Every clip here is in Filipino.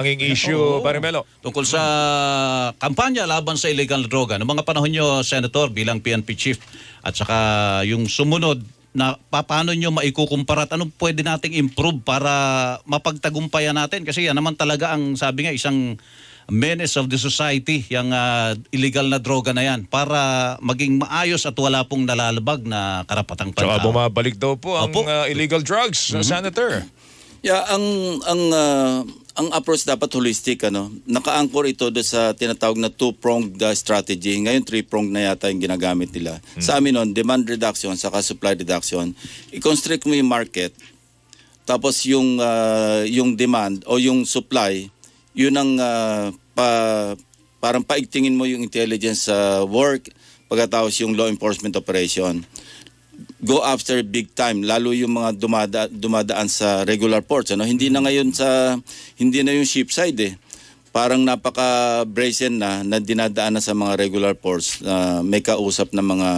ang issue, pare Melo. tungkol sa kampanya laban sa illegal droga. Noong mga panahon nyo, Senator, bilang PNP Chief, at saka yung sumunod na pa- paano nyo maikukumpara at anong pwede nating improve para mapagtagumpayan natin? Kasi yan naman talaga ang sabi nga isang menace of the society, yung ah, illegal na droga na yan, para maging maayos at wala pong nalalabag na karapatang Tsaka pantao. bumabalik daw po ang Opo. uh, illegal drugs, uh, Senator. Yeah, ang ang ah, ang approach dapat holistic ano. Naka-anchor ito do sa tinatawag na two-pronged ah, strategy. Ngayon three-pronged na yata yung ginagamit nila. Sa amin noon, demand reduction saka supply reduction. I-constrict mo yung market. Tapos yung ah, yung demand o yung supply, yun ang ah, pa parang paigtingin mo yung intelligence sa work pagkatapos yung law enforcement operation go after big time lalo yung mga dumada, dumadaan sa regular ports ano? Hindi na ngayon sa hindi na yung ship side eh. Parang napaka brazen na na dinadaan na sa mga regular ports na may kausap na mga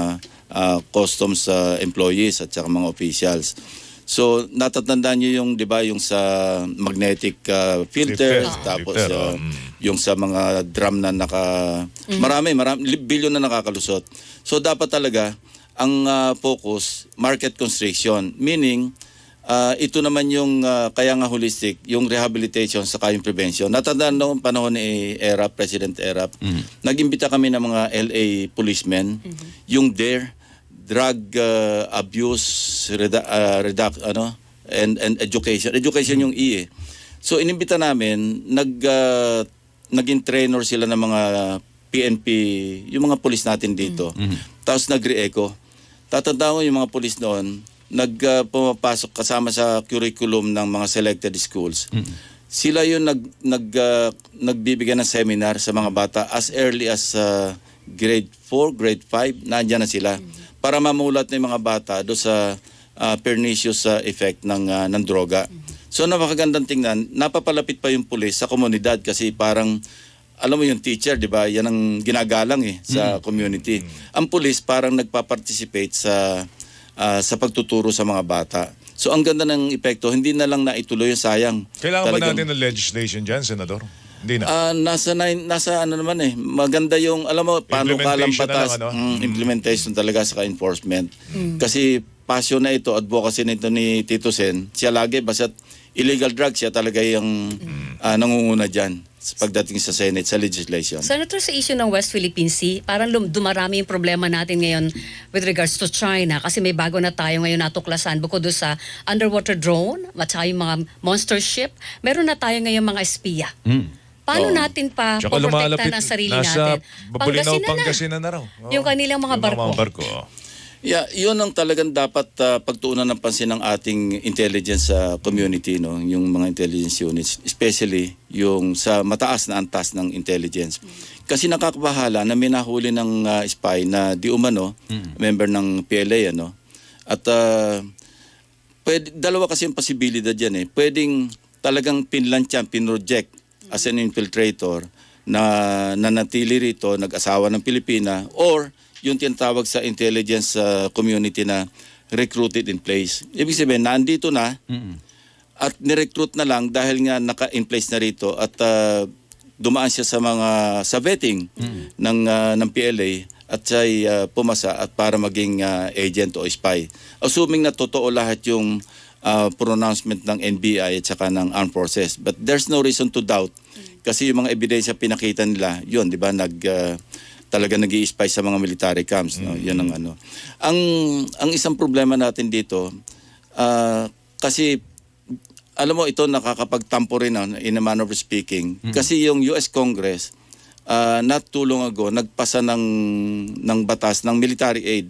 ah, customs ah, employees at saka mga officials. So natatandaan niyo yung 'di ba yung sa magnetic ah, filter Filter. tapos Filter, mm. yung sa mga drum na naka marami marami li- bilyon na nakakalusot. So dapat talaga ang ah, focus market constriction. Meaning ah, ito naman yung ah, kaya nga holistic yung rehabilitation sa yung prevention. Natandaan noong panahon ni ERAP President ERAP nag-imbita kami ng mga LA policemen. Yung DARE drug ah, abuse redu- ah, reduc- ano and and education. Education yung E eh. so inimbita namin nag ah, naging trainer sila ng mga PNP yung mga pulis natin dito. Tapos nagre-eco tatandaan ko yung mga pulis noon nag ah, pumapasok kasama sa curriculum ng mga selected schools. Sila yung nag nag ah, nagbibigay ng seminar sa mga bata as early as ah, grade 4, grade 5, nandiyan na sila. Para mamulat ng mga bata do sa ah, pernicious ah, effect ng ah, ng droga. So napakagandang tingnan, napapalapit pa yung pulis sa komunidad kasi parang alam mo yung teacher, 'di ba? Yan ang ginagalang eh sa community. Ang pulis parang nagpa-participate sa ah, sa pagtuturo sa mga bata. So ang ganda ng epekto, hindi na lang naituloy yung sayang. Kailangan ba Talagang- natin ng legislation dyan, Senador? Hindi na. Ah, nasa nine, nasa ano naman eh. Maganda yung alam mo paano kalang batas, lang, ano? mm, implementation talaga sa enforcement. Kasi passion na ito, advocacy nito ni Tito Sen. Siya lagi basta illegal drugs siya talaga yung ah, nangunguna diyan pagdating sa Senate sa legislation. Senator, sa issue ng West Philippine Sea, parang lum- dumarami yung problema natin ngayon with regards to China kasi may bago na tayo ngayon natuklasan bukod doon sa underwater drone at saka yung mga monster ship, meron na tayo ngayon mga espiya. Mm. Paano Oo. natin pa Tsaka poprotektahan lumalapit, ang sarili nasa natin? Babulinaw, Pangasinan na. Pangasinan na raw. Oo. Yung kanilang mga Yung barko. mga barko. oo. Yeah, 'yun ang talagang dapat ah, pagtuunan ng pansin ng ating intelligence sa community no, yung mga intelligence units, especially yung sa mataas na antas ng intelligence. Kasi nakakabahala na may nahuli ng ah, spy na di umano member ng PLA ano. At ah, pwede, dalawa kasi yung possibility diyan eh. Pwedeng talagang pinlantyan, pinroject as an infiltrator na nanatili rito, nag-asawa ng Pilipina or yung tinatawag sa intelligence uh, community na recruited in place. Ibig sabihin, nandito na at nirecruit na lang dahil nga naka-in place na rito at uh, dumaan siya sa mga sa vetting ng uh, ng PLA at siya uh, pumasa at para maging uh, agent o spy. Assuming na totoo lahat yung uh, pronouncement ng NBI at saka ng armed forces. But there's no reason to doubt kasi yung mga ebidensya pinakita nila, yun, di ba, nag uh, talaga nag spy sa mga military camps, no? Yun ang ano. Ang ang isang problema natin dito ah, kasi alam mo ito nakakapagtampo rin ah, in a manner of speaking kasi yung US Congress uh, not too long ago nagpasa ng ng batas ng military aid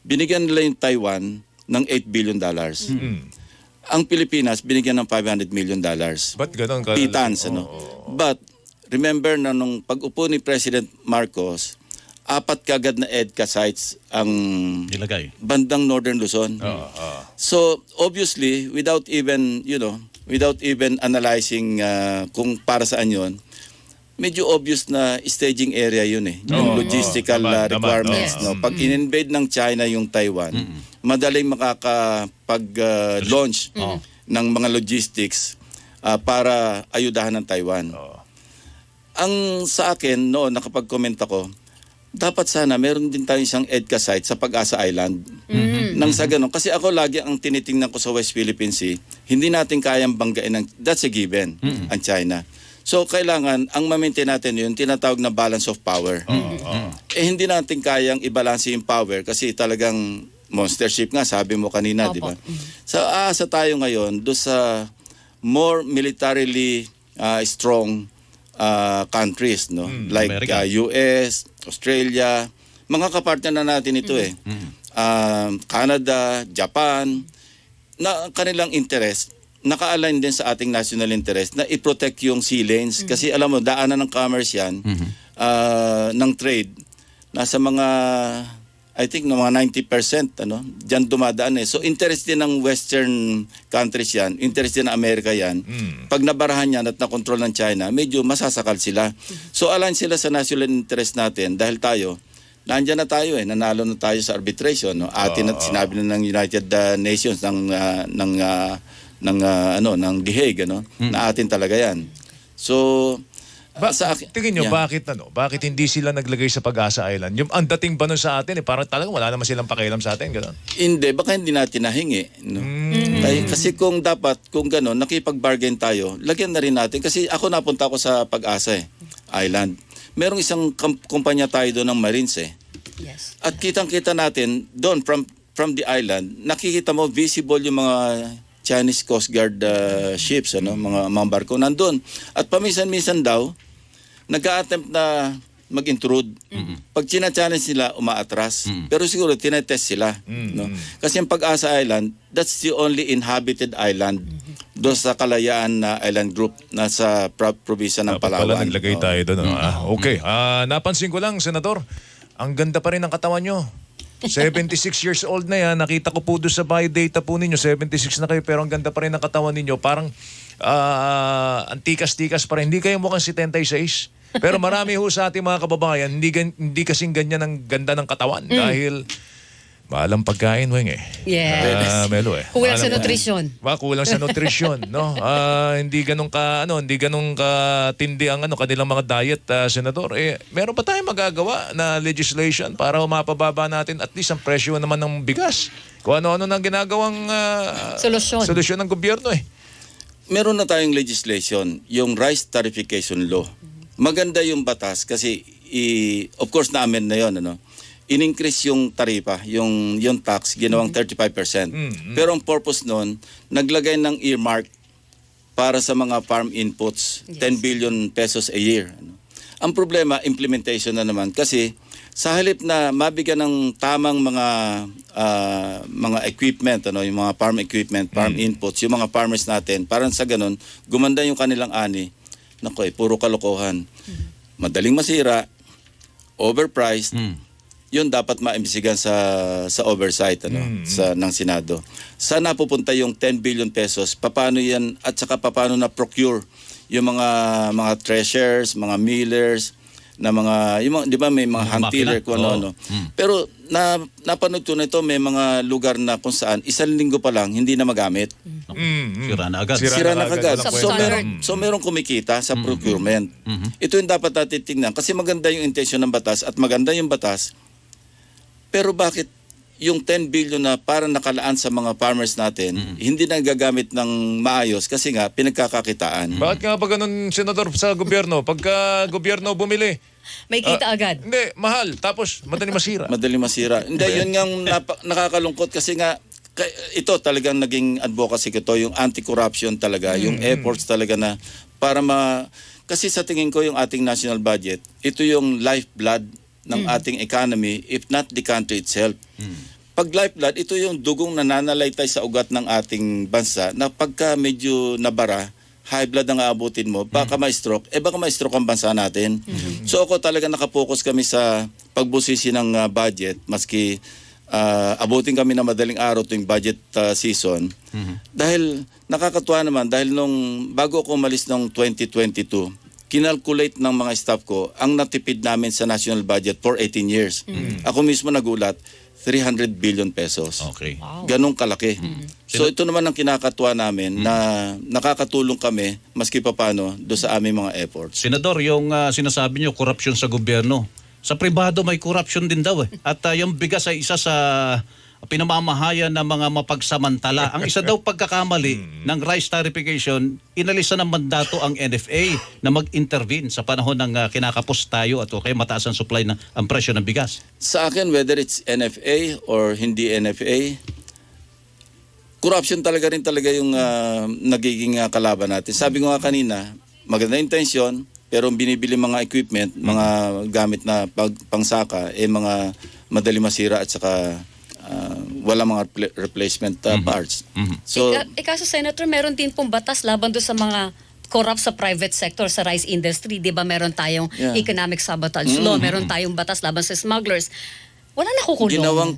binigyan nila yung Taiwan ng 8 billion dollars ang Pilipinas binigyan ng 500 million dollars Ba't ganon? ka- pitans ano. Oo. But remember na nung pag-upo ni President Marcos, apat kagad na EDCA sites ang Ilagay. bandang Northern Luzon. Oo, oo. So obviously without even, you know, without even analyzing uh, kung para saan 'yon, medyo obvious na staging area yun eh. Yung Oo, logistical oo. uh, Naman, requirements. naman, No? oo. Pag in-invade ng China yung Taiwan, madaling makakapag-launch ng mga logistics ah, para ayudahan ng Taiwan. Ang sa akin noon nakapag-comment ako, dapat sana meron din tayo isang EDCA site sa Pag-asa Island. Nang sa ganun. Kasi ako lagi ang tinitingnan ko sa West Philippine Sea, hindi natin kayang banggain ng, that's a given, ang China. So kailangan, ang ma-maintain natin yun, tinatawag na balance of power. Eh hindi natin kayang i-balance yung power kasi talagang monster ship nga, sabi mo kanina, di ba? So aasa tayo ngayon do sa more militarily uh, strong uh, countries, no? like America. uh, US, Australia, mga kapartner na natin ito eh. Um, Canada, Japan, na ang kanilang interest naka-align din sa ating national interest na i-protect yung sea lanes. Kasi alam mo daanan ng commerce yan ah, ng trade. Nasa mga I think no, mga 90% ano diyan dumadaan eh. So interest din ng western countries yan interest din ng Amerika yan. Pag nabarahan yan at nakontrol ng China medyo masasakal sila. So align sila sa national interest natin dahil tayo Nandiyan na tayo eh, nanalo na tayo sa arbitration, no. Atin at sinabi na ng United uh, Nations ng uh, ng uh, ng uh, ano, ng The Hague, ano, na atin talaga 'yan. So Ba- sa akin, tingin nyo, yeah. bakit ano? Bakit hindi sila naglagay sa Pag-asa Island? Yung ang dating ba nun sa atin, eh, parang talagang wala naman silang pakialam sa atin, gano'n. Hindi, baka hindi natin nahingi. No? Kaya- kasi kung dapat, kung gano'n, nakipag-bargain tayo, lagyan na rin natin. Kasi ako napunta ako sa Pag-asa eh, Island. Merong isang kumpanya tayo doon ng Marines eh. Yes. At kitang-kita natin doon from from the island, nakikita mo visible yung mga Chinese Coast Guard uh, ships, ano, mga mga barko nandun. At paminsan-minsan daw nag-attempt na mag-intrude. Pag china-challenge sila, umaatras. Pero siguro tinetest sila. No? Kasi ang Pag-asa Island, that's the only inhabited island doon sa kalayaan na island group na sa pro- probinsya ng pala Palawan. naglagay Oo. tayo doon. ano? Ah, okay. Ah, napansin ko lang, Senador, ang ganda pa rin ng katawan nyo. 76 years old na yan. Nakita ko po doon sa buy data po ninyo. 76 na kayo pero ang ganda pa rin ng katawan ninyo. Parang ah, antikas-tikas pa rin. Hindi kayo mukhang 76. Pero marami ho sa ating mga kababayan, hindi, gan- hindi kasing ganyan ang ganda ng katawan. Dahil mahal ang pagkain, Weng eh. Yes. Ah, Melo eh. Kulang sa Mahal ang- nutrisyon. Ba, kulang sa nutrisyon, no? Ah, hindi ganun ka ano, hindi ganun ka tindi ang ano kanilang mga diet, ah, senador. Eh, meron pa tayong magagawa na legislation para mapababa natin at least ang presyo naman ng bigas. Kung ano-ano nang ginagawang ah, Solusyon. solusyon ng gobyerno eh. meron na tayong legislation, yung rice tarification law. Maganda yung batas kasi i, of course na-amend na 'yon ano. In-increase yung taripa, yung yung tax ginawang 35%. Pero ang purpose noon, naglagay ng earmark para sa mga farm inputs, 10 billion pesos a year. ano. Ang problema, implementation na naman kasi sa halip na mabigyan ng tamang mga ah, mga equipment, ano, yung mga farm equipment, farm inputs, yung mga farmers natin, parang sa ganun, gumanda yung kanilang ani. Nako eh, puro kalokohan. Madaling masira, overpriced, yun dapat maimbisigan sa sa oversight ano sa ng Senado. Saan napupunta yung 10 billion pesos? Paano yan at saka paano na procure yung mga mga treasures, mga millers na mga yung mga, 'di ba may mga tiller makina. kung ano ano. Pero na napanood ko na ito may mga lugar na kung saan isang linggo pa lang hindi na magamit. Mm. Sira na agad. Sira Sira na na agad, kagad. walang So meron, so meron kumikita sa procurement. Ito yung dapat natin tingnan kasi maganda yung intention ng batas at maganda yung batas. Pero bakit yung 10 billion na parang nakalaan sa mga farmers natin, hindi na gagamit ng maayos kasi nga pinagkakakitaan. Bakit nga pa ganun, senador, sa gobyerno? Pagka gobyerno bumili, May kita agad. hindi, mahal. Tapos, madali masira. Madali masira. Hindi, yun nga nakakalungkot kasi nga ito talagang naging advocacy ko to, yung anti-corruption talaga, yung efforts talaga na para ma... Kasi sa tingin ko yung ating national budget, ito yung lifeblood ng ating economy if not the country itself. Pag lifeblood, ito yung dugong nananalaytay sa ugat ng ating bansa na pagka medyo nabara, high blood ang aabutin mo, baka ma-stroke, eh baka ma-stroke ang bansa natin. So ako talaga nakapokus kami sa pagbusisi ng ah, budget, maski ah, abutin kami na madaling araw tuwing budget ah, season. Dahil nakakatuwa naman, dahil nung bago ako umalis ng 2022, kinalculate ng mga staff ko ang natipid namin sa national budget for 18 years. Ako mismo nagulat, 300 billion pesos. Okay. Ganong kalaki. So ito naman ang kinakatuwa namin na nakakatulong kami maski pa paano do sa aming mga efforts. Senador, yung ah, sinasabi nyo, korupsyon sa gobyerno. Sa pribado may korupsyon din daw eh. At ah, yung bigas ay isa sa pinamamahayan ng mga mapagsamantala. Ang isa daw pagkakamali ng rice tarification, inalisa ng mandato ang NFA na mag-intervene sa panahon ng ah, kinakapos tayo at okay mataas ang supply ng ang presyo ng bigas. Sa akin, whether it's NFA or hindi NFA, corruption talaga rin talaga yung ah, nagiging ah, kalaban natin. Sabi ko nga kanina, maganda intensyon, pero binibili mga equipment, mga gamit na pag, pangsaka, eh mga madali masira at saka wala mga repl- replacement ah, parts. So, Ika, ika sa Senator, meron din pong batas laban doon sa mga corrupt sa private sector sa rice industry. Di ba meron tayong Yeah. economic sabotage law, meron tayong batas laban sa smugglers. Wala na kukulong. ginawang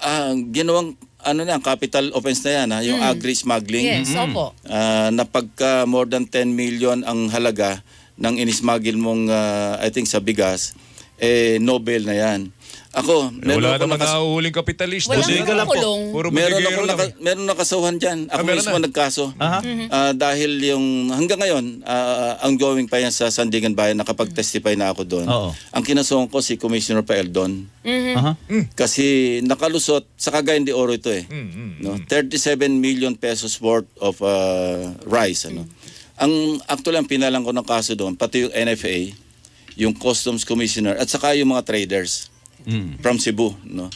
ah, ginawang ano na capital offense na yan ha, yung agri smuggling. Yes, opo. Ah, na pagka more than 10 million ang halaga ng inismagil mong ah, I think sa bigas eh Nobel na yan. Ako, Eh, meron wala ako naman nakas- nahuhuling kapitalista. Wala Sige na lang po. kukulong. Puro meron ako lang naka, meron nakasawhan diyan. Ako Ah, meron mismo na? nagkaso. Aha. Ah, dahil yung hanggang ngayon ah, ang going pa yan sa Sandigan Bayan nakapag-testify na ako doon. Oo. Ang kinasuhan ko si Commissioner Paeldon. Aha. Kasi nakalusot sa Cagayan de Oro ito eh. Mm, No, 37 million pesos worth of uh, rice ano. Ang actually ang pinalang ko ng kaso doon pati yung NFA, yung Customs Commissioner at saka yung mga traders Mm. from Cebu, no.